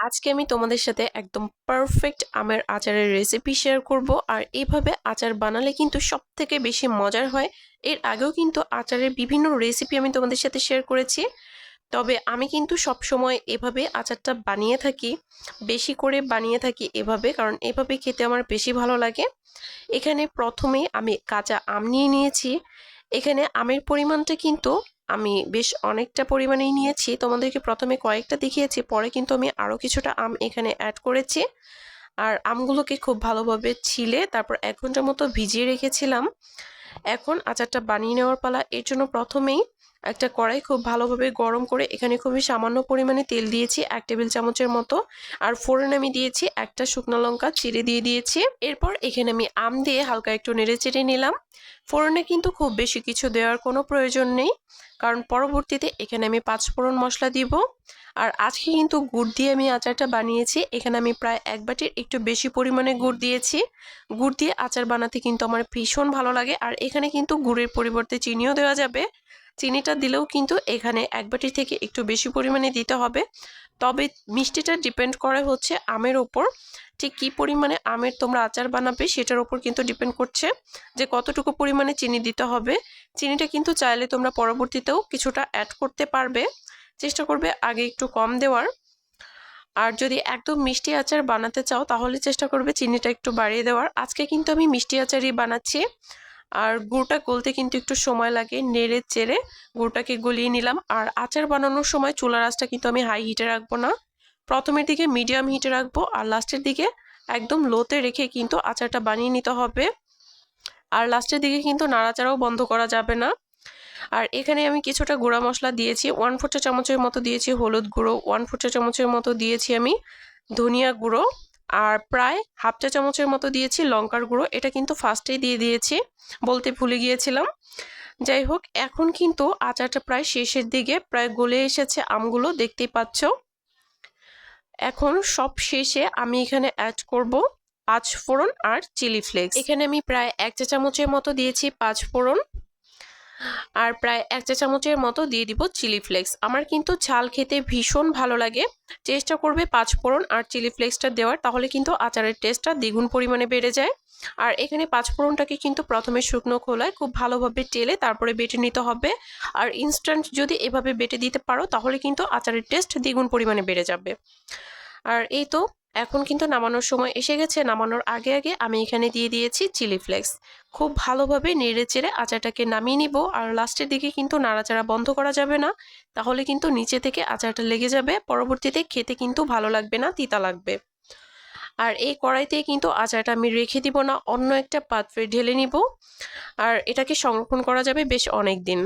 আজকে আমি তোমাদের সাথে একদম পারফেক্ট আমের আচারের রেসিপি শেয়ার করব। আর এইভাবে আচার বানালে কিন্তু সব থেকে বেশি মজার হয়। এর আগেও কিন্তু আচারের বিভিন্ন রেসিপি আমি তোমাদের সাথে শেয়ার করেছি। তবে আমি কিন্তু সব সময় এভাবে আচারটা বানিয়ে থাকি, বেশি করে বানিয়ে থাকি এভাবে, কারণ এভাবে খেতে আমার বেশি ভালো লাগে। এখানে প্রথমে আমি কাঁচা আম নিয়ে নিয়েছি। এখানে আমের পরিমাণটা কিন্তু আমি বেশ অনেকটা পরিমাণেই নিয়েছি। তোমাদেরকে প্রথমে কয়েকটা দেখিয়েছি, পরে কিন্তু আমি আরও কিছুটা আম এখানে অ্যাড করেছি। আর আমগুলোকে খুব ভালোভাবে ছিলে, তারপর এক ঘণ্টার মতো ভিজিয়ে রেখেছিলাম। এখন আচারটা বানিয়ে নেওয়ার পালা, এর জন্য প্রথমেই একটা কড়াই খুব ভালোভাবে গরম করে এখানে খুবই সামান্য পরিমাণে তেল দিয়েছি, এক টেবিল চামচের মতো। আর ফোড়ন আমি দিয়েছি একটা শুকনো লঙ্কা চিড়ে দিয়ে দিয়েছি। এরপর এখানে আমি আম দিয়ে হালকা একটু নেড়ে চেড়ে নিলাম। ফোড়নে কিন্তু খুব বেশি কিছু দেওয়ার কোনো প্রয়োজন নেই, কারণ পরবর্তীতে এখানে আমি পাঁচ ফোড়ন মশলা দিব। আর আজকে কিন্তু গুড় দিয়ে আমি আচারটা বানিয়েছি, এখানে আমি প্রায় এক বাটির একটু বেশি পরিমাণে গুড় দিয়েছি। গুড় দিয়ে আচার বানাতে কিন্তু আমার ভীষণ ভালো লাগে, আর এখানে কিন্তু গুড়ের পরিবর্তে চিনিও দেওয়া যাবে। চিনিটা দিলেও কিন্তু এখানে এক বাটি থেকে একটু বেশি পরিমাণে দিতে হবে। তবে মিষ্টিটা ডিপেন্ড করে হচ্ছে আমের ওপর। ঠিক কী পরিমাণে আমের তোমরা আচার বানাবে সেটার ওপর কিন্তু ডিপেন্ড করছে যে কতটুকু পরিমাণে চিনি দিতে হবে। চিনিটা কিন্তু চাইলে তোমরা পরবর্তীতেও কিছুটা অ্যাড করতে পারবে। চেষ্টা করবে আগে একটু কম দেওয়ার। আর যদি একদম মিষ্টি আচার বানাতে চাও তাহলে চেষ্টা করবে চিনিটা একটু বাড়িয়ে দেওয়ার। আজকে কিন্তু আমি মিষ্টি আচারই বানাচ্ছি। আর গুড়টা গলতে কিন্তু একটু সময় লাগে, নেড়ে চেড়ে গুড়টাকে গলিয়ে নিলাম। আর আচার বানানোর সময় চুলার আঁচটা কিন্তু আমি হাই হিটে রাখব না। প্রথমের দিকে মিডিয়াম হিটে রাখব আর লাস্টের দিকে একদম লোতে রেখে কিন্তু আচারটা বানিয়ে নিতে হবে। আর লাস্টের দিকে কিন্তু নাড়াচাড়াও বন্ধ করা যাবে না। আর এখানে আমি কিছুটা গুঁড়া মশলা দিয়েছি ওয়ান ফোর চামচের মতো দিয়েছি, হলুদ গুঁড়ো ওয়ান ফোর চামচের মতো দিয়েছি আমি ধনিয়া গুঁড়ো। আর প্রায় হাফ চা চামচের মতো দিয়েছি লঙ্কার গুঁড়ো। এটা কিন্তু ফার্স্টেই দিয়ে দিয়েছি, বলতে ভুলে গিয়েছিলাম। যাই হোক, এখন কিন্তু আচারটা প্রায় শেষের দিকে, প্রায় গলে এসেছে আমগুলো, দেখতেই পাচ্ছ। এখন সব শেষে আমি এখানে অ্যাড করব পাঁচ ফোড়ন আর চিলি ফ্লেক্স এখানে আমি প্রায় এক চা চামচের মতো দিয়েছি পাঁচ ফোড়ন আর প্রায় এক চা চামচের মতো দিয়ে দিব চিলি ফ্লেক্স। আমার কিন্তু ঝাল খেতে ভীষণ ভালো লাগে। চেষ্টা করবে পাঁচ ফোড়ন আর চিলি ফ্লেক্সটা দেওয়ার, তাহলে কিন্তু আচারের টেস্টটা দ্বিগুণ পরিমাণে বেড়ে যায়। আর এখানে পাঁচ ফোড়নটাকে কিন্তু প্রথমে শুকনো খোলায় খুব ভালোভাবে টেলে তারপরে বেটে নিতে হবে। আর ইনস্ট্যান্ট যদি এভাবে বেটে দিতে পারো, তাহলে কিন্তু আচারের টেস্ট দ্বিগুণ পরিমাণে বেড়ে যাবে। আর এই তো এখন কিন্তু নামানোর সময় এসে গেছে। নামানোর আগে আগে আমি এখানে দিয়ে দিয়েছি চিলি ফ্লেক্স। খুব ভালোভাবে নেড়ে চেড়ে আচারটাকে নামিয়ে নিব। আর লাস্টের দিকে কিন্তু নাড়াচাড়া বন্ধ করা যাবে না। তাহলে কিন্তু নিচে থেকে আচারটা লেগে যাবে। পরবর্তীতে খেতে কিন্তু ভালো লাগবে না, তিতা লাগবে। আর এই কড়াইতে কিন্তু আচারটা আমি রেখে দিব না। অন্য একটা পাত্রে ঢেলে নিব। আর এটাকে সংরক্ষণ করা যাবে বেশ অনেক দিন